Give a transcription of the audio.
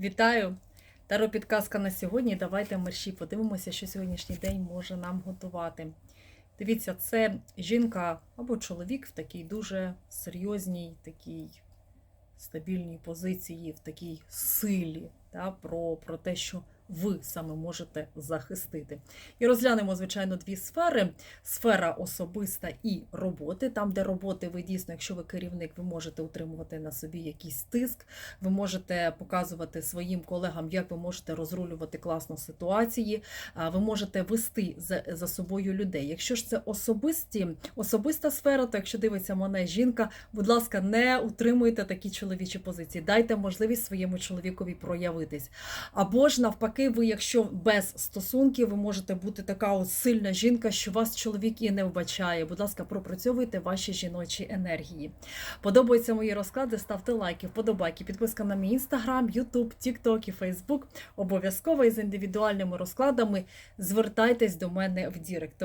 Вітаю! Таро підказка на сьогодні. Давайте мерші подивимося, що сьогоднішній день може нам готувати. Дивіться, це жінка або чоловік в такій дуже серйозній, такій стабільній позиції, в такій силі, да, про, про те, що ви саме можете захистити. І розглянемо, звичайно, дві сфери: сфера особиста і роботи. Там, де роботи, ви дійсно, якщо ви керівник, ви можете утримувати на собі якийсь тиск, ви можете показувати своїм колегам, як ви можете розрулювати класно ситуації, ви можете вести за, собою людей. Якщо ж це особисті, особиста сфера, то якщо дивиться мене жінка, будь ласка, не утримуйте такі чоловічі позиції. Дайте можливість своєму чоловікові проявитись. Або ж навпаки, ви, якщо без стосунків, ви можете бути така от сильна жінка, що вас чоловік і не вбачає. Будь ласка, пропрацьовуйте ваші жіночі енергії. Подобаються мої розклади, ставте лайки, вподобайки, підписка на мій інстаграм, Ютуб, Тікток і Фейсбук. Обов'язково із індивідуальними розкладами звертайтесь до мене в Дірект.